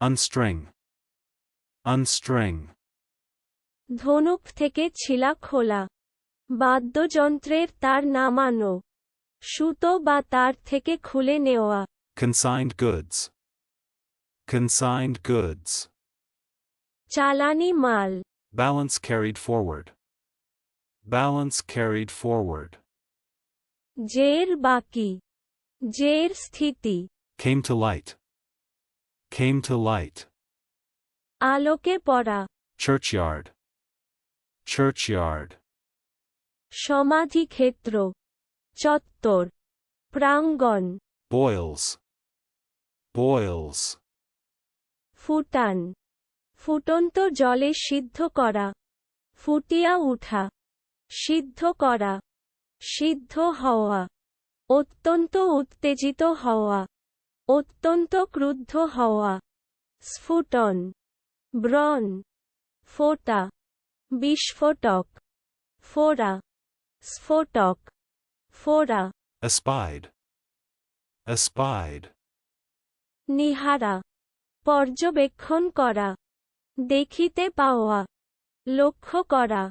Unstring. Unstring. ধনুক থেকে ছিলা খোলা বাদ্যযন্ত্রের তার নামানো সুতো বা তার থেকে খুলে নেওয়া Consigned goods. Consigned goods. চালানি মাল Balance carried forward. Balance carried forward. জের বাকি জের স্থিতি Came to light. Came to light. আলোকে পড়া Churchyard. Churchyard. সমাধিক্ষেত্র চত্বর প্রাঙ্গণ Boils. Boils. ফুটান ফুটন্ত জলে সিদ্ধ করা ফুটিয়া উঠা সিদ্ধ করা সিদ্ধ হওয়া অত্যন্ত উত্তেজিত হওয়া অত্যন্ত ক্রুদ্ধ হওয়া। স্ফুটন। ব্রণ। ফোটা। বিস্ফোটক। ফোড়া। স্ফোটক। ফোড়া। Espied. Espied. নিহারা। পর্যবেক্ষণ করা। দেখিতে পাওয়া। লক্ষ্য করা।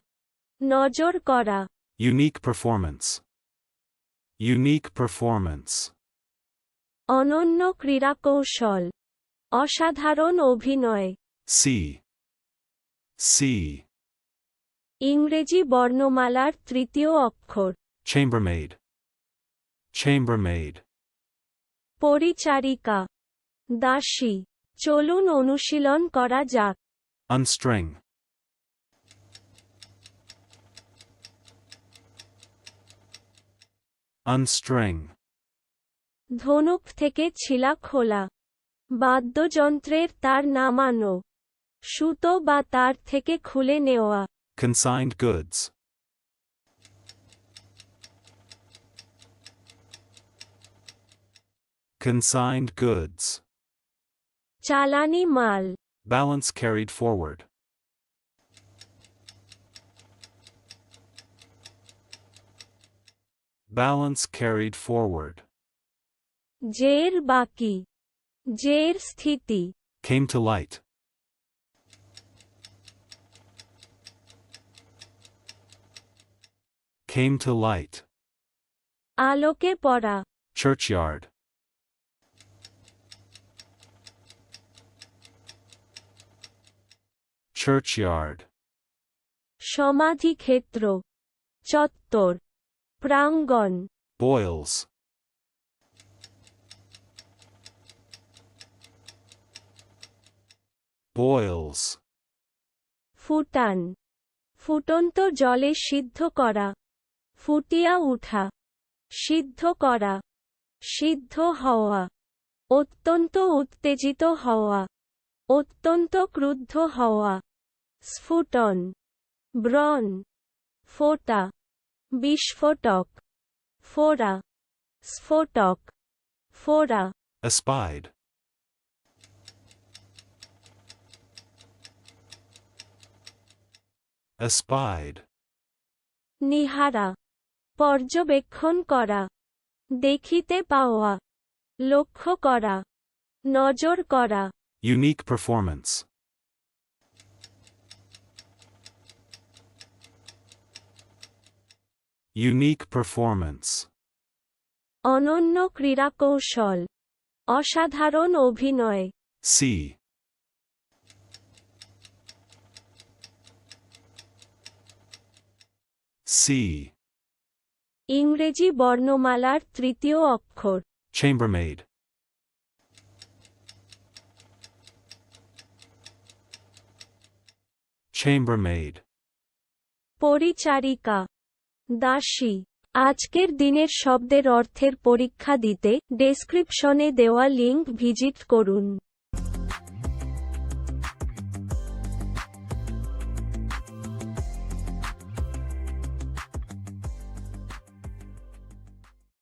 নজর করা। Unique performance unique performance. অনন্য ক্রীড়াকৌশল অসাধারণ অভিনয় সি সি ইংরেজি বর্ণমালার তৃতীয় অক্ষর Chambermaid. Chambermaid. পরিচারিকা দাসী চলুন অনুশীলন করা যাক Unstring. Unstring. ধনুক থেকে ছিলা খোলা। বাদ্যযন্ত্রের তার নামানো। সুতো বা তার থেকে খুলে নেওয়া। কনসাইন্ড গুডস কনসাইন্ড গুডস চালানি মাল। Balance carried forward Balance carried forward জের বাকি জের স্থিতি Came to light. Came to light. আলোকে পড়া Churchyard. Churchyard. সমাধিক্ষেত্র চত্বর প্রাঙ্গণ Boils. Boils. ফুটান। ফুটন্ত জলে সিদ্ধ করা। ফুটিয়া উঠা। সিদ্ধ করা। সিদ্ধ হওয়া। অত্যন্ত উত্তেজিত হওয়া। অত্যন্ত ক্রুদ্ধ হওয়া। স্ফুটন। ব্রণ। ফোটা। বিস্ফোটক। ফোড়া। স্ফোটক। ফোড়া। Espied. Espied. নিহারা পর্যবেক্ষণ করা দেখিতে পাওয়া লক্ষ্য করা নজর করা Unique performance. Unique performance. অনন্য ক্রীড়াকৌশল অসাধারণ অভিনয় C. C. ইংরেজি বর্ণমালার তৃতীয় অক্ষর Chambermaid. Chambermaid. পরিচারিকা দাসী আজকের দিনের শব্দের অর্থের পরীক্ষা দিতে ডেসক্রিপশনে দেওয়া লিংক ভিজিট করুন